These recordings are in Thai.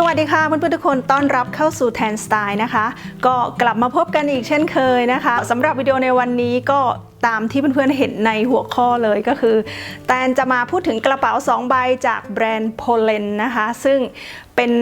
สวัสดีค่ะเพื่อนๆทุกคนต้อนรับเข้าสู่แทนสไตล์นะคะ ก็กลับมาพบกันอีกเช่นเคยนะคะสำหรับวิดีโอในวันนี้ก็ตามที่เพื่อนๆเห็นในหัวข้อเลยก็คือ แตนจะมาพูดถึงกระเป๋า 2 ใบจากแบรนด์โพเลนนะคะ ซึ่ง เป็น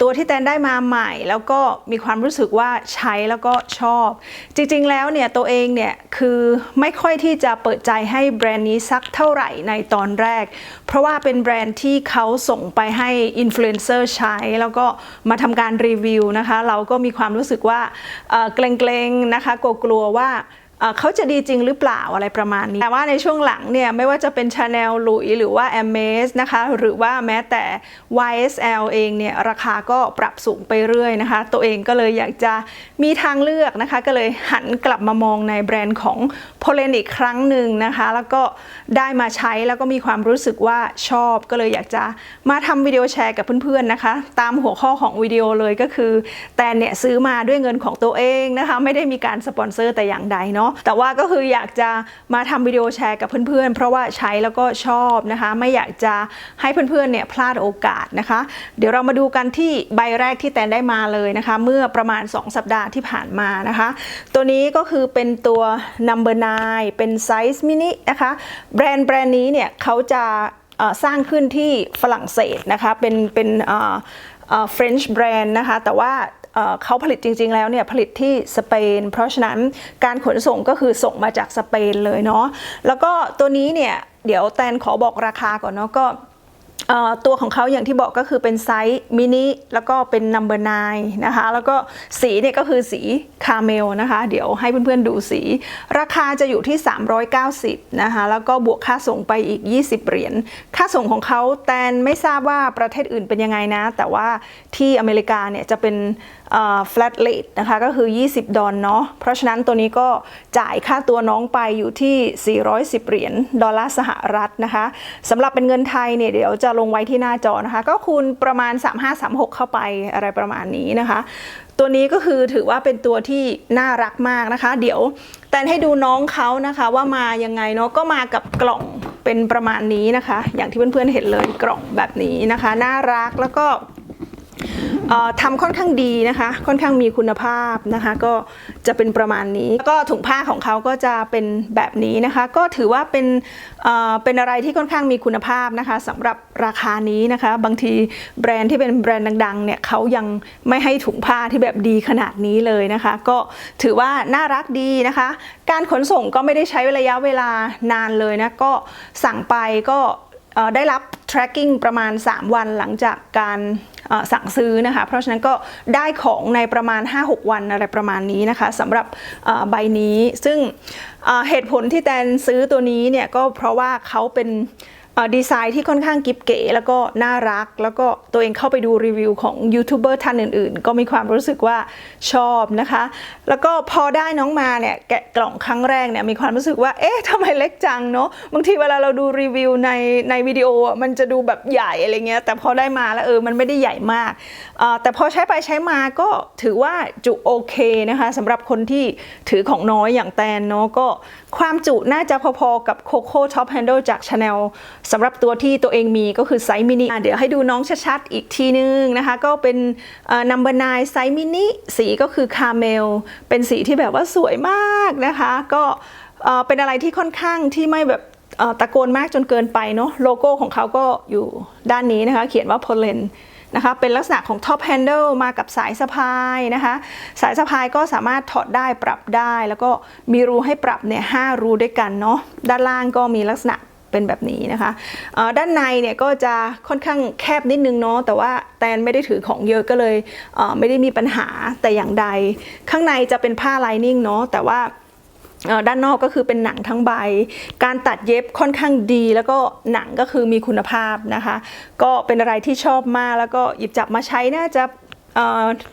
ตัวที่แตนได้มาใหม่ แล้วก็มีความรู้สึกว่าใช้แล้วก็ชอบ จริงๆแล้วเนี่ยตัวเองเนี่ยคือไม่ค่อยที่จะเปิดใจให้แบรนด์นี้สักเท่าไหร่ในตอนแรก เพราะว่าเป็นแบรนด์ที่เขาส่งไปให้อินฟลูเอนเซอร์ใช้ แล้วก็มาทำการรีวิวนะคะ เราก็มีความรู้สึกว่าเอ่อเกรงๆนะคะกลัวๆว่า เขาจะดีจริงหรือเปล่าอะไรประมาณนี้ แต่ว่าในช่วงหลังเนี่ยไม่ว่าจะเป็น Chanel หลุยหรือว่า a m a z นะคะ หรือว่าแม้แต่ YSL เองเนี่ยราคาก็ปรับสูงไปเรื่อยนะคะ ตัวเองก็เลยอยากจะมีทางเลือกนะคะ ก็เลยหันกลับมามองในแบรนด์ของ p o l e n อีกครั้งหนึ่งนะคะ แล้วก็ได้มาใช้แล้วก็มีความรู้สึกว่าชอบ ก็เลยอยากจะมาทำวิดีโอแชร์กับเพื่อนๆนะคะ ตามหัวข้อของวิดีโอเลยก็คือ แต่เนี่ยซื้อมาด้วยเงินของตัวเองนะคะ ไม่ได้มีการสปอนเซอร์แต่อย่างใดเนาะแต่ว่าก็คืออยากจะมาทำวิดีโอแชร์กับเพื่อนๆ เพราะว่าใช้แล้วก็ชอบนะคะ ไม่อยากจะให้เพื่อนๆเนี่ยพลาดโอกาสนะคะ เดี๋ยวเรามาดูกันที่ใบแรกที่แตนได้มาเลยนะคะ เมื่อประมาณ 2 สัปดาห์ที่ผ่านมานะคะ ตัวนี้ก็คือเป็นตัว number 9เป็นไซส์มินินะคะแบรนด์แบรนด์นี้เนี่ยเขาจะสร้างขึ้นที่ฝรั่งเศสนะคะเป็นเป็นเอ่อเอ่อ French แบรนด์นะคะ แต่ว่า เขาผลิตจริง ๆ แล้วเนี่ยผลิตที่สเปน เพราะฉะนั้นการขนส่งก็คือส่งมาจากสเปนเลยเนาะแล้วก็ตัวนี้เนี่ยเดี๋ยวแตนขอบอกราคาก่อนเนาะก็ ตัวของเขาอย่างที่บอกก็คือเป็นไซส์มินิแล้วก็เป็น number 9นะคะ แล้วก็สีเนี่ยก็คือสีคาเมลนะคะ เดี๋ยวให้เพื่อนๆดูสี ราคาจะอยู่ที่ 390นะคะ แล้วก็บวกค่าส่งไปอีก 20 เหรียญ ค่าส่งของเขาแตนไม่ทราบว่าประเทศอื่นเป็นยังไงนะ แต่ว่าที่อเมริกาเนี่ยจะเป็น flat rate นะคะ ก็คือ 20 ดอลเนาะ เพราะฉะนั้นตัวนี้ก็จ่ายค่าตัวน้องไปอยู่ที่ 410 เหรียญดอลลาร์สหรัฐนะคะสำหรับเป็นเงินไทยเนี่ยเดี๋ยวจะลงไว้ที่หน้าจอนะคะ ก็คูณประมาณ 3536 เข้าไปอะไรประมาณนี้นะคะ ตัวนี้ก็คือถือว่าเป็นตัวที่น่ารักมากนะคะ เดี๋ยวแตนให้ดูน้องเขานะคะว่ามายังไงเนาะก็มากับกล่องเป็นประมาณนี้นะคะ อย่างที่เพื่อนๆเห็นเลยกล่องแบบนี้นะคะ น่ารักแล้วก็ ทำค่อนข้างดีนะคะ ค่อนข้างมีคุณภาพนะคะ ก็จะเป็นประมาณนี้ แล้วก็ถุงผ้าของเขาก็จะเป็นแบบนี้นะคะ ก็ถือว่าเป็นเเป็นอะไรที่ค่อนข้างมีคุณภาพนะคะสำหรับราคานี้นะคะ บางทีแบรนด์ที่เป็นแบรนด์ดังๆเนี่ยเขายังไม่ให้ถุงผ้าที่แบบดีขนาดนี้เลยนะคะ ก็ถือว่าน่ารักดีนะคะ การขนส่งก็ไม่ได้ใช้ระยะเวลานานเลยนะก็สั่งไปก็ได้รับ tracking ประมาณ 3 วันหลังจากการ สั่งซื้อนะคะ เพราะฉะนั้นก็ได้ของในประมาณ 5-6 วันอะไรประมาณนี้นะคะสำหรับใบนี้ซึ่งเหตุผลที่แตนซื้อตัวนี้เนี่ยก็เพราะว่าเขาเป็น ดีไซน์ที่ค่อนข้างกิ๊บเก๋แล้วก็น่ารัก แล้วก็ตัวเองเข้าไปดูรีวิวของยูทูบเบอร์ท่านอื่นๆ ก็มีความรู้สึกว่าชอบนะคะ แล้วก็พอได้น้องมาเนี่ยแกะกล่องครั้งแรกเนี่ยมีความรู้สึกว่าเอ๊ะทำไมเล็กจังเนาะบางทีเวลาเราดูรีวิวในในวิดีโอมันจะดูแบบใหญ่อะไรเงี้ยแต่พอได้มาแล้วเออมันไม่ได้ใหญ่มาก แต่พอใช้ไปใช้มาก็ถือว่าจุโอเคนะคะสำหรับคนที่ถือของน้อยอย่างแตนเนาะก็ความจุน่าจะพอๆกับ Coco Top Handle จาก Chanel สำหรับตัวที่ตัวเองมีก็คือไซส์มินิเดี๋ยวให้ดูน้องชัดๆอีกทีนึงนะคะ ก็เป็นเอ่อ number 9ไซส์มินิสีก็คือคาเมล เป็นสีที่แบบว่าสวยมากนะคะ ก็เป็นอะไรที่ค่อนข้างที่ไม่แบบตะโกนมากจนเกินไปเนาะโลโก้ของเขาก็อยู่ด้านนี้นะคะ เขียนว่า Polen นะคะเป็นลักษณะของ top handle มากับสายสะพายนะคะ สายสะพายก็สามารถถอดได้ปรับได้ แล้วก็มีรูให้ปรับเนี่ยหรูด้วยกันเนาะด้านล่างก็มีลักษณะ เป็นแบบนี้นะคะด้านในเนี่ยก็จะค่อนข้างแคบนิดนึงเนาะแต่ว่าแตนไม่ได้ถือของเยอะก็เลยเไม่ได้มีปัญหาแต่อย่างใด ข้างในจะเป็นผ้าไลนิ่งเนาะแต่ว่าด้านนอกก็คือเป็นหนังทั้งใบ การตัดเย็บค่อนข้างดี แล้วก็หนังก็คือมีคุณภาพนะคะ ก็เป็นอะไรที่ชอบมากแล้วก็หยิบจับมาใช้น่าจะ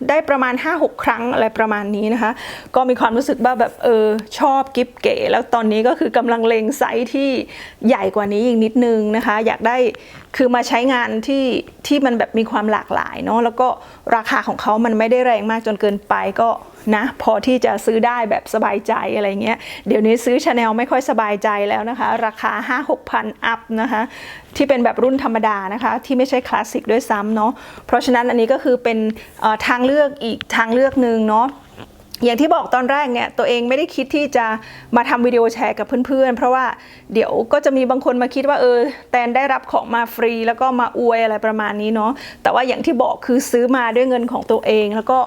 ได้ประมาณ 5-6 ครั้งอะไรประมาณนี้นะคะ ก็มีความรู้สึกว่าแบบเออชอบกิฟเก๋ แล้วตอนนี้ก็คือกำลังเลงไซส์ที่ใหญ่กว่านี้อีกนิดนึงนะคะ อยากได้คือมาใช้งานที่ที่มันแบบมีความหลากหลายเนาะแล้วก็ราคาของเขามันไม่ได้แรงมากจนเกินไปก็ นะพอที่จะซื้อได้แบบสบายใจอะไรเงี้ยเดี๋ยวนี้ซื้อชาแนลไม่ค่อยสบายใจแล้วนะคะ ราคา 5 6พันอัพนะคะที่เป็นแบบรุ่นธรรมดานะคะ ที่ไม่ใช่คลาสสิกด้วยซ้ำเนาะเพราะฉะนั้นอันนี้ก็คือเป็นทางเลือกอีกทางเลือกหนึ่งเนาะ อย่างที่บอกตอนแรกเนี่ยตัวเองไม่ได้คิดที่จะมาทำวิดีโอแชร์กับเพื่อนๆ เพราะว่าเดี๋ยวก็จะมีบางคนมาคิดว่าเออแตนได้รับของมาฟรี แล้วก็มาอวยอะไรประมาณนี้เนาะแต่ว่าอย่างที่บอกคือซื้อมาด้วยเงินของตัวเอง แล้วก็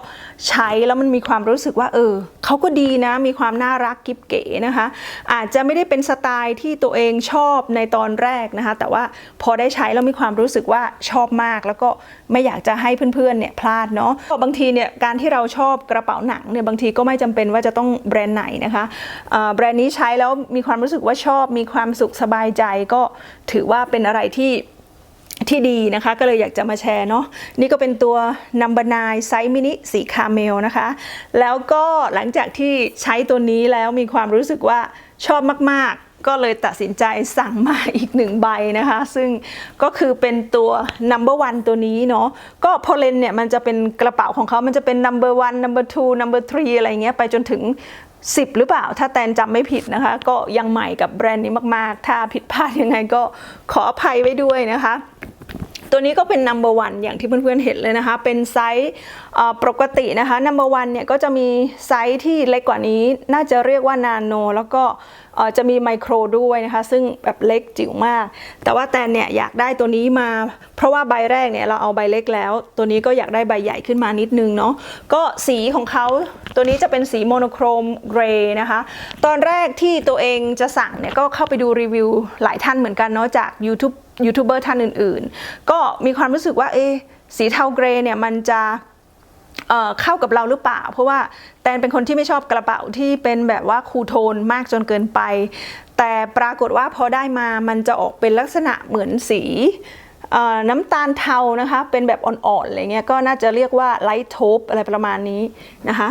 ใช้แล้วมันมีความรู้สึกว่าเออเขาก็ดีนะ มีความน่ารักกิบเก๋นะคะ อาจจะไม่ได้เป็นสไตล์ที่ตัวเองชอบในตอนแรกนะคะ แต่ว่าพอได้ใช้แล้วมีความรู้สึกว่าชอบมาก แล้วก็ไม่อยากจะให้เพื่อนๆเนี่ยพลาดเนาะบางทีเนี่ยการที่เราชอบกระเป๋าหนังเนี่ยบางทีก็ไม่จำเป็นว่าจะต้องแบรนด์ไหนนะคะแบรนด์นี้ใช้แล้วมีความรู้สึกว่าชอบ มีความสุขสบายใจก็ถือว่าเป็นอะไรที่ที่ดีนะคะก็เลยอยากจะมาแชร์เนาะนี่ก็เป็นตัวนัมบนายไซส์มินิสีคาเมลนะคะ แล้วก็หลังจากที่ใช้ตัวนี้แล้วมีความรู้สึกว่าชอบมากๆ ก็เลยตัดสินใจสั่งมาอีกหนึ่งใบนะคะ ซึ่งก็คือเป็นตัว Number One ตัวนี้เนาะก็พอเลนเนี่ยมันจะเป็นกระเป๋าของเขามันจะเป็น Number One Number Two Number Three อะไรเงี้ยไปจนถึง 10 หรือเปล่า ถ้าแตนจำไม่ผิดนะคะ ก็ยังใหม่กับแบรนด์นี้มาก ๆ ถ้าผิดพลาดยังไงก็ขออภัยไว้ด้วยนะคะตัวนี้ก็เป็น number one อย่างที่เพื่อนๆเห็นเลยนะคะ เป็นไซส์ปกตินะคะ number one เนี่ยก็จะมีไซส์ที่เล็กกว่านี้ น่าจะเรียกว่านาโน แล้วก็จะมีไมโครด้วยนะคะซึ่งแบบเล็กจิ๋วมาก แต่ว่าแตนเนี่ยอยากได้ตัวนี้มา เพราะว่าใบแรกเนี่ยเราเอาใบเล็กแล้ว ตัวนี้ก็อยากได้ใบใหญ่ขึ้นมานิดนึงเนาะก็สีของเขาตัวนี้จะเป็นสีโมโนโครมเกรย์นะคะตอนแรกที่ตัวเองจะสั่งเนี่ยก็เข้าไปดูรีวิวหลายท่านเหมือนกันเนาะจาก YouTube ยูทูบเบอร์ท่านอื่นๆ ก็มีความรู้สึกว่าเอสีเทาเกรย์เนี่ยมันจะ เข้ากับเราหรือเปล่า เพราะว่าแตนเป็นคนที่ไม่ชอบกระเป๋าที่เป็นแบบว่าคูลโทนมากจนเกินไป แต่ปรากฏว่าพอได้มามันจะออกเป็นลักษณะเหมือนสีน้ำตาลเทานะคะ เป็นแบบอ่อนๆอะไรเงี้ยก็น่าจะเรียกว่าไลท์โทปอะไรประมาณนี้นะคะ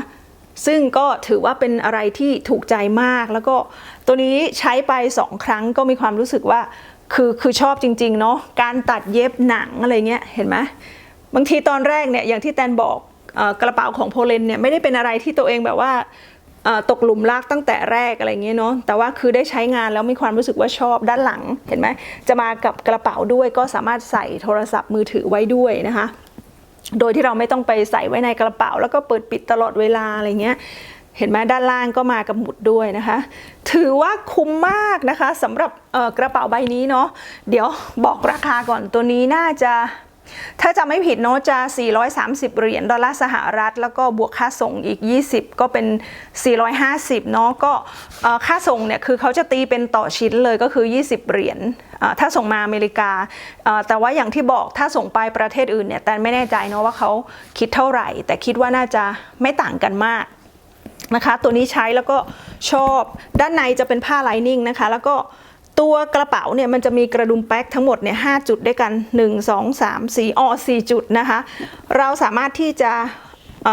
ซึ่งก็ถือว่าเป็นอะไรที่ถูกใจมาก แล้วก็ตัวนี้ใช้ไปสองครั้งก็มีความรู้สึกว่าคือคือชอบจริง ๆ เนาะการตัดเย็บหนังอะไรเงี้ยเห็นไหมบางทีตอนแรกเนี่ยอย่างที่แตนบอก กระเป๋าของโพเลนเนี่ยไม่ได้เป็นอะไรที่ตัวเองแบบว่าตกหลุมรักตั้งแต่แรกอะไรเงี้ยเนาะแต่ว่าคือได้ใช้งานแล้วมีความรู้สึกว่าชอบด้านหลังเห็นไหมจะมากับกระเป๋าด้วยก็สามารถใส่โทรศัพท์มือถือไว้ด้วยนะคะ โดยที่เราไม่ต้องไปใส่ไว้ในกระเป๋า แล้วก็เปิดปิดตลอดเวลาอะไรเงี้ยเห็นไหมด้านล่างก็มากับหมุดด้วยนะคะ ถือว่าคุ้มมากนะคะสำหรับกระเป๋าใบนี้เนาะเดี๋ยวบอกราคาก่อนตัวนี้น่าจะ ถ้าจำไม่ผิดเนาะจะ 430 เหรียญดอลลาร์สหรัฐ แล้วก็บวกค่าส่งอีก 20 ก็เป็น 450 เนาะก็ค่าส่งเนี่ยคือเขาจะตีเป็นต่อชิ้นเลยก็คือ 20 เหรียญถ้าส่งมาอเมริกา แต่ว่าอย่างที่บอกถ้าส่งไปประเทศอื่นเนี่ยแต่ไม่แน่ใจเนาะว่าเขาคิดเท่าไหร่ แต่คิดว่าน่าจะไม่ต่างกันมากนะคะ ตัวนี้ใช้แล้วก็ชอบด้านในจะเป็นผ้าไลนิ่งนะคะ แล้วก็ ตัวกระเป๋าเนี่ยมันจะมีกระดุมแป๊กทั้งหมดเนี่ยหจุดด้วยกัน 1 2 3 4อ๋อ4จุดนะคะ เราสามารถที่จะอ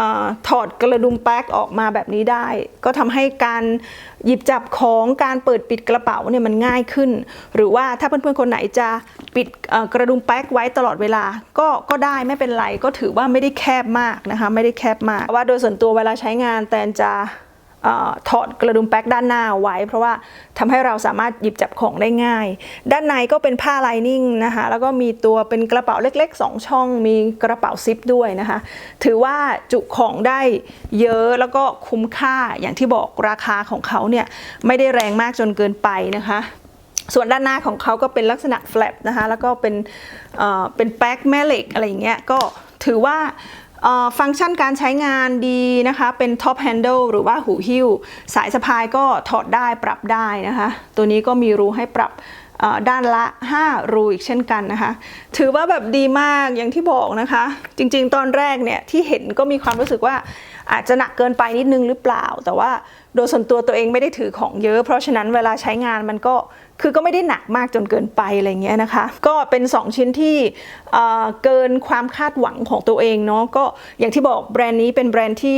ถอดกระดุมแป๊กออกมาแบบนี้ได้ ก็ทำให้การหยิบจับของการเปิดปิดกระเป๋าเนี่ยมันง่ายขึ้น หรือว่าถ้าเพื่อนๆคนไหนจะปิดกระดุมแป๊กไว้ตลอดเวลาก็ก็ได้ไม่เป็นไรก็ถือว่าไม่ได้แคบมากนะคะไม่ได้แคบมากว่าโดยส่วนตัวเวลาใช้งานแตนจะ ถอดกระดุมแป๊กด้านหน้าไว้ เพราะว่าทำให้เราสามารถหยิบจับของได้ง่าย ด้านในก็เป็นผ้าไลนิ่งนะคะ แล้วก็มีตัวเป็นกระเป๋าเล็ก ๆ 2 ช่อง มีกระเป๋าซิปด้วยนะคะ ถือว่าจุของได้เยอะแล้วก็คุ้มค่าอย่างที่บอกราคาของเขาเนี่ยไม่ได้แรงมากจนเกินไปนะคะส่วนด้านหน้าของเขาก็เป็นลักษณะแฟลปนะคะ แล้วก็เป็นเป็นแป๊กแม่เหล็กอะไรอย่างเงี้ย ก็ถือว่า ฟังก์ชันการใช้งานดีนะคะ เป็นท็อปแฮนด์ลหรือว่าหูหิ้ว สายสะพายก็ถอดได้ปรับได้นะคะ ตัวนี้ก็มีรูให้ปรับด้านละ 5 รูอีกเช่นกันนะคะ ถือว่าแบบดีมากอย่างที่บอกนะคะ จริงๆ ตอนแรกเนี่ยที่เห็นก็มีความรู้สึกว่าอาจจะหนักเกินไปนิดนึงหรือเปล่า แต่ว่าโดยส่วนตัวตัวเองไม่ได้ถือของเยอะ เพราะฉะนั้นเวลาใช้งานมันก็ คือก็ไม่ได้หนักมากจนเกินไปอะไรเงี้ยนะคะ ก็เป็น 2 ชิ้นที่เเกินความคาดหวังของตัวเองเนาะก็อย่างที่บอกแบรนด์นี้เป็นแบรนด์ที่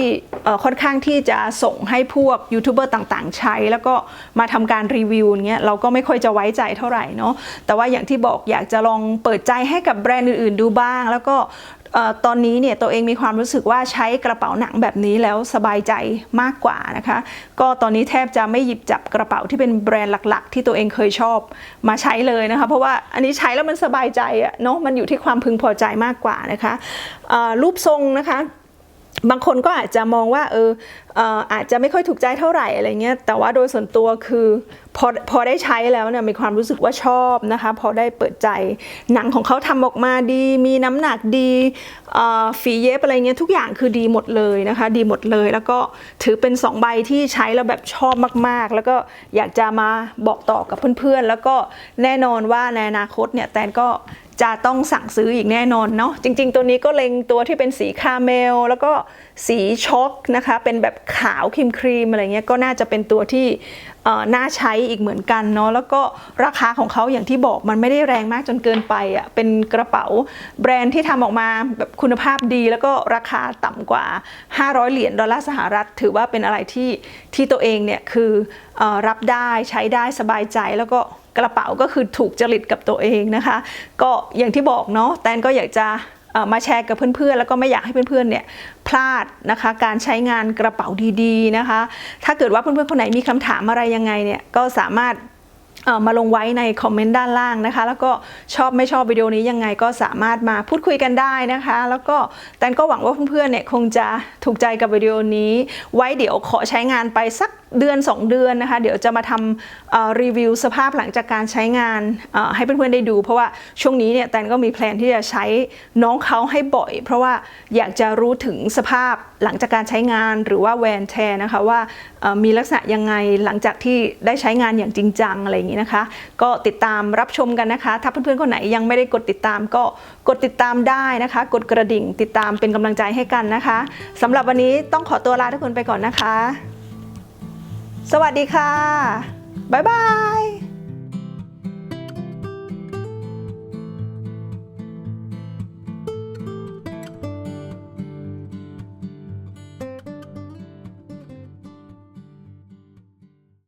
ค่อนข้างที่จะส่งให้พวกยูทูบเบอร์ต่างๆ ใช้ แล้วก็มาทำการรีวิวเงี้ยเราก็ไม่ค่อยจะไว้ใจเท่าไหร่เนาะแต่ว่าอย่างที่บอกอยากจะลองเปิดใจให้กับแบรนด์อื่นๆดูบ้าง แล้วก็ ตอนนี้เนี่ยตัวเองมีความรู้สึกว่าใช้กระเป๋าหนังแบบนี้แล้วสบายใจมากกว่านะคะ ก็ตอนนี้แทบจะไม่หยิบจับกระเป๋าที่เป็นแบรนด์หลัก ๆ ที่ตัวเองเคยชอบมาใช้เลยนะคะ เพราะว่าอันนี้ใช้แล้วมันสบายใจอะเนาะมันอยู่ที่ความพึงพอใจมากกว่านะคะรูปทรงนะคะ บางคนก็อาจจะมองว่าเอออาจจะไม่ค่อยถูกใจเท่าไหร่อะไรเงี้ยแต่ว่าโดยส่วนตัวคือพอพอได้ใช้แล้วเนี่ยมีความรู้สึกว่าชอบนะคะพอได้เปิดใจหนังของเขาทำออกมาดี มีน้ำหนักดีฝีเย็บอะไรเงี้ยทุกอย่างคือดีหมดเลยนะคะ ดีหมดเลย แล้วก็ถือเป็นสองใบที่ใช้แล้วแบบชอบมากๆ แล้วก็อยากจะมาบอกต่อกับเพื่อนๆ แล้วก็แน่นอนว่าในอนาคตเนี่ยแตนก็ จะต้องสั่งซื้ออีกแน่นอนเนาะจริง ๆ ตัวนี้ก็เล็งตัวที่เป็นสีคาเมล แล้วก็สีช็อกนะคะ เป็นแบบขาวครีมครีมอะไรเงี้ยก็น่าจะเป็นตัวที่น่าใช้อีกเหมือนกันเนาะแล้วก็ราคาของเขาอย่างที่บอกมันไม่ได้แรงมากจนเกินไปอะ่ะเป็นกระเป๋าแบรนด์ที่ทำออกมาแบบคุณภาพดี แล้วก็ราคาต่ำกว่า 500 เหรียญดอลลาร์สหรัฐ ถือว่าเป็นอะไรที่ที่ตัวเองเนี่ยคืออรับได้ใช้ได้สบายใจแล้วก็ กระเป๋าก็คือถูกจริตกับตัวเองนะคะ ก็อย่างที่บอกเนาะแตนก็อยากจะมาแชร์กับเพื่อนๆ แล้วก็ไม่อยากให้เพื่อนๆ เนี่ยพลาดนะคะการใช้งานกระเป๋าดีๆนะคะ ถ้าเกิดว่าเพื่อนๆ คนไหนมีคำถามอะไรยังไงเนี่ยก็สามารถมาลงไว้ในคอมเมนต์ด้านล่างนะคะ แล้วก็ชอบไม่ชอบวิดีโอนี้ยังไงก็สามารถมาพูดคุยกันได้นะคะ แล้วก็แตนก็หวังว่าเพื่อนๆเนี่ยคงจะถูกใจกับวิดีโอนี้ ไว้เดี๋ยวขอใช้งานไปสักเดือน 2 เดือนนะคะ เดี๋ยวจะมาทำรีวิวสภาพหลังจากการใช้งานเอ่อให้เพื่อนๆได้ดู เพราะว่าช่วงนี้เนี่ยแตนก็มีแพลนที่จะใช้น้องเขาให้บ่อย เพราะว่าอยากจะรู้ถึงสภาพหลังจากการใช้งานหรือว่าแวนแทนะคะว่ามีลักษณะยังไงหลังจากที่ได้ใช้งานอย่างจริงจังอะไรอย่างนี้นะคะ ก็ติดตามรับชมกันนะคะ ถ้าเพื่อนๆคนไหนยังไม่ได้กดติดตามก็กดติดตามได้นะคะ กดกระดิ่งติดตามเป็นกำลังใจให้กันนะคะสำหรับวันนี้ต้องขอตัวลาทุกคนไปก่อนนะคะ สวัสดีค่ะ บ๊ายบาย